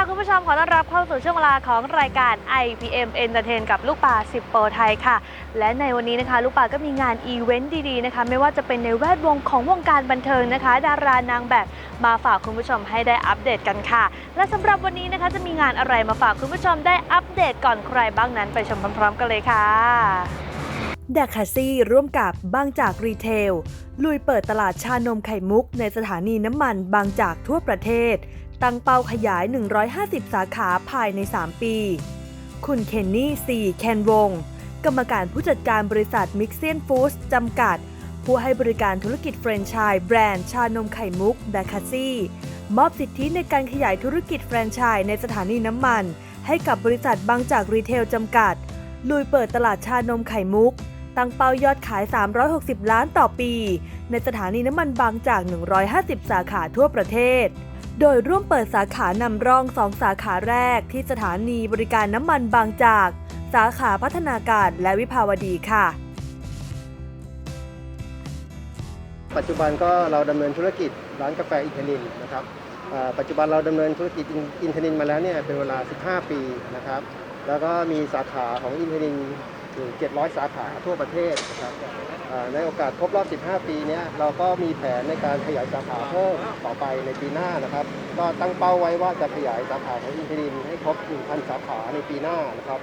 ค่ะ คุณผู้ชมขอต้อนรับเข้าสู่ช่วงเวลาของรายการ IPM Entertain กับลูกป่า10โปรไทยค่ะ และในวันนี้นะคะ ลูกป่าก็มีงานอีเวนต์ดีๆนะคะ ไม่ว่าจะเป็นในแวดวงของวงการบันเทิงนะคะ ดารานางแบบมาฝากคุณผู้ชมให้ได้อัปเดตกันค่ะ และสำหรับวันนี้นะคะจะมีงานอะไรมาฝากคุณผู้ชมได้อัปเดตก่อนใครบ้างนั้นไปชมพร้อมๆ กันเลยค่ะดคาซี่ร่วมกับบางจากรีเทลลุยเปิดตลาดชานมไข่มุกในสถานีน้ำมันบางจากทั่วประเทศ ตั้งเป้าขยาย 150 สาขาภายใน 3 ปี คุณเคนนี่ซีแคนวง กรรมการผู้จัดการบริษัทมิกเซียนฟู้ดจำกัด ผู้ให้บริการธุรกิจแฟรนไชส์แบรนด์ชานมไข่มุกดาคาซี่มอบสิทธิในการขยายธุรกิจแฟรนไชส์ในสถานีน้ำมัน ให้กับบริษัทบางจากรีเทลจำกัด ลุยเปิดตลาดชานมไข่มุก ตั้งเป้ายอดขาย 360 ล้านต่อปี ในสถานีน้ำมันบางจาก 150 สาขาทั่วประเทศ โดยร่วมเปิดสาขานำร่อง2สาขาแรกที่สถานีบริการน้ำมันบางจาก สาขาพัฒนาการและวิภาวดีค่ะ ปัจจุบันก็เราดำเนินธุรกิจร้านกาแฟอินเทนินนะครับปัจจุบันเราดำเนินธุรกิจอินอินเทนินมาแล้วเนี่ยเป็นเวลา 15 ปีนะครับ แล้วก็มีสาขาของอินเทนิน ถึง 700 สาขาทั่วประเทศนะครับในโอกาสครบรอบ 15 ปีนี้เราก็มีแผนในการขยายสาขาเพิ่มต่อไปในปีหน้านะครับ ก็ตั้งเป้าไว้ว่าจะขยายสาขาของอินเทนินให้ครบ 1,000 สาขาในปีหน้านะครับ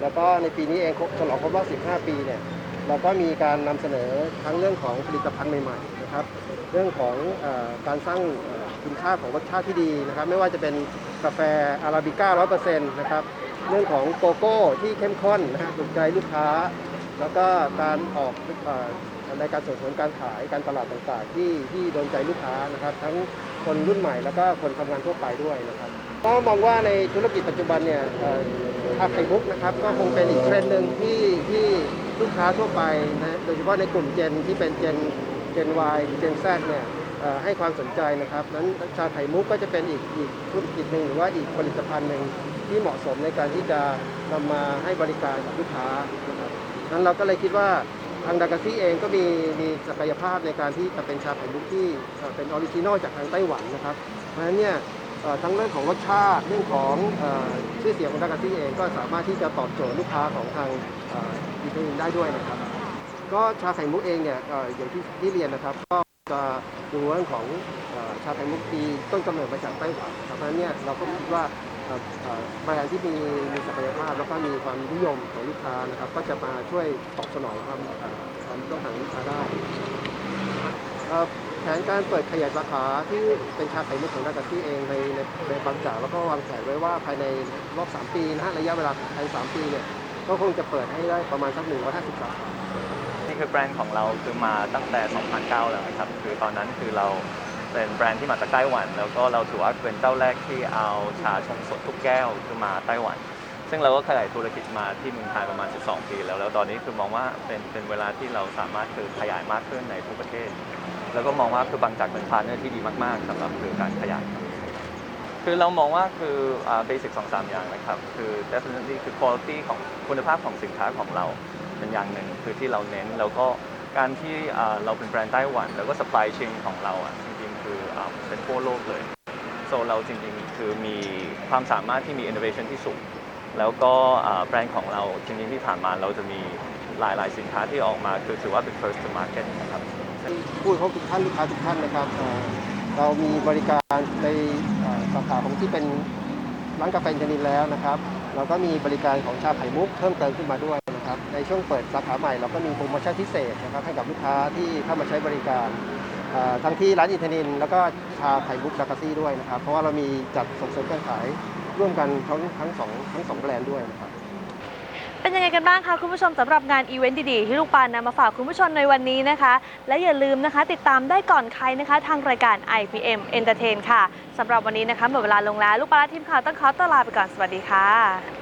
แล้วก็ในปีนี้เองฉลองครบรอบ 15 ปีเนี่ยเราก็มีการนำเสนอทั้งเรื่องของผลิตภัณฑ์ใหม่ๆนะครับ เรื่องของอการสร้างคุณค่าของรสชาติที่ดีนะครับ ไม่ว่าจะเป็นกาแฟอาราบิก้า100%นะครับ เรื่องของโกโก้ที่เข้มข้นนะฮะถูกใจลูกค้า แล้วก็การออกในการส่งเสริมการขายการตลาดต่างๆ ที่ที่โดนใจลูกค้านะครับ ทั้งคนรุ่นใหม่แล้วก็คนทำงานทั่วไปด้วยนะครับก็มองว่าในธุรกิจปัจจุบันเนี่ยเอ่อชาไข่มุกนะครับก็คงเป็นอีกเทรนด์หนึ่งที่ที่ลูกค้าทั่วไปนะโดยเฉพาะในกลุ่มเจนที่เป็นเจนเจน Y หรือเจน Z เนี่ยให้ความสนใจนะครับนั้นชาไข่มุกก็จะเป็นอีกอีกธุรกิจหนึ่งหรือว่าอีกผลิตภัณฑ์หนึ่ง ที่เหมาะสมในการที่จะนำมาให้บริการกับลูกค้านะครับนั้นเราก็เลยคิดว่าทางดากาซี่เองก็มีมีศักยภาพในการที่จะเป็นชาไข่มุกที่เป็นออริจินอลจากทางไต้หวันนะครับ เพราะฉะนั้นเนี่ยทั้งเรื่องของรสชาติเรื่องของอชื่อเสียงของดากาซี่เองก็สามารถที่จะตอบโจทย์ลูกค้าของทางดีเทลได้ด้วยนะครับ ก็ชาไข่มุกเองเนี่ยอย่างที่ที่เรียนนะครับ ก็จะดูเรื่องของอชาไข่มุกที่ต้นกำเนิดมาจากไต้หวันเพราะฉะนั้นเนี่ยเราก็คิดว่า แบรนด์ที่มีมีศักยภาพแล้วก็มีความนิยมของลูกค้านะครับ ก็จะมาช่วยตอบสนองความความต้องการลูกค้าได้แผนการเปิดขยายสาขาที่เป็นชาไข่มุกของดากาซี่เองในในในบางจากแล้วก็วางแผนไว้ว่าภายในรอบ 3 ปีนะฮะระยะเวลาภายใน3ปีเนี่ยก็คงจะเปิดให้ได้ประมาณสัก150สาขานี่คือแบรนด์ของเราคือมาตั้งแต่ 2009 แล้วนะครับ คือตอนนั้นคือเรา เป็นแบรนด์ที่มาจากไต้หวัน แล้วก็เราถือว่าเป็นเจ้าแรกที่เอาชาชงสดทุกแก้วคือมาไต้หวัน ซึ่งเราก็ขยายธุรกิจมาที่เมืองไทยประมาณ 12 ปีแล้วแล้วตอนนี้คือมองว่าเป็นเป็นเวลาที่เราสามารถคือขยายมากขึ้นในทุกประเทศ แล้วก็มองว่าคือบางจากเป็นพาร์ทเนอร์ที่ดีมากๆสำหรับคือการขยายคือเรามองว่าคือเบสิกสองสามอย่างนะครับ คือ definitely คือ quality ของคุณภาพของสินค้าของเราเป็นอย่างหนึ่งคือที่เราเน้น แล้วก็การที่เราเป็นแบรนด์ไต้หวัน แล้วก็ supply chain ของเราอะจ คืออเป็นทั่วโลกเลยโซเราจริงๆ คือมีความสามารถที่มี innovation ที่สูง แล้วก็แบรนด์ของเราจริงๆที่ผ่านมาเราจะมีหลายๆสินค้าที่ออกมา คือถือว่าเป็น first to market นะครับผู้บริโภคทุกท่านลูกค้าทุกท่านนะครับ เรามีบริการในสาขาของที่เป็นร้านกาแฟอินเทอร์เน็ตแล้วนะครับ เราก็มีบริการของชาไข่มุกเพิ่มเติมขึ้นมาด้วยนะครับ ในช่วงเปิดสาขาใหม่เราก็มีโปรโมชั่นพิเศษนะครับให้กับลูกค้าที่เข้ามาใช้บริการ ทั้งที่ร้านอิทอร์เน็ตแล้วก็ชาไข่มุกดากาซี่ด้วยนะครับ เพราะว่าเรามีจัดส่งเสริมการขายร่วมกันทั้งทั้งสองทั้งสองแบรนด์ด้วยนะครับ เป็นยังไงกันบ้างคะคุณผู้ชมสำหรับงานอีเวนต์ดีๆ ที่ลูกปานนำมาฝากคุณผู้ชมในวันนี้นะคะ และอย่าลืมนะคะ ติดตามได้ก่อนใครนะคะ ทางรายการ IPM Entertain ค่ะสำหรับวันนี้นะคะหมดเวลาลงแล้ว ลูกปลาและทีมข่าวต้องขอตัวลาไปก่อนสวัสดีค่ะ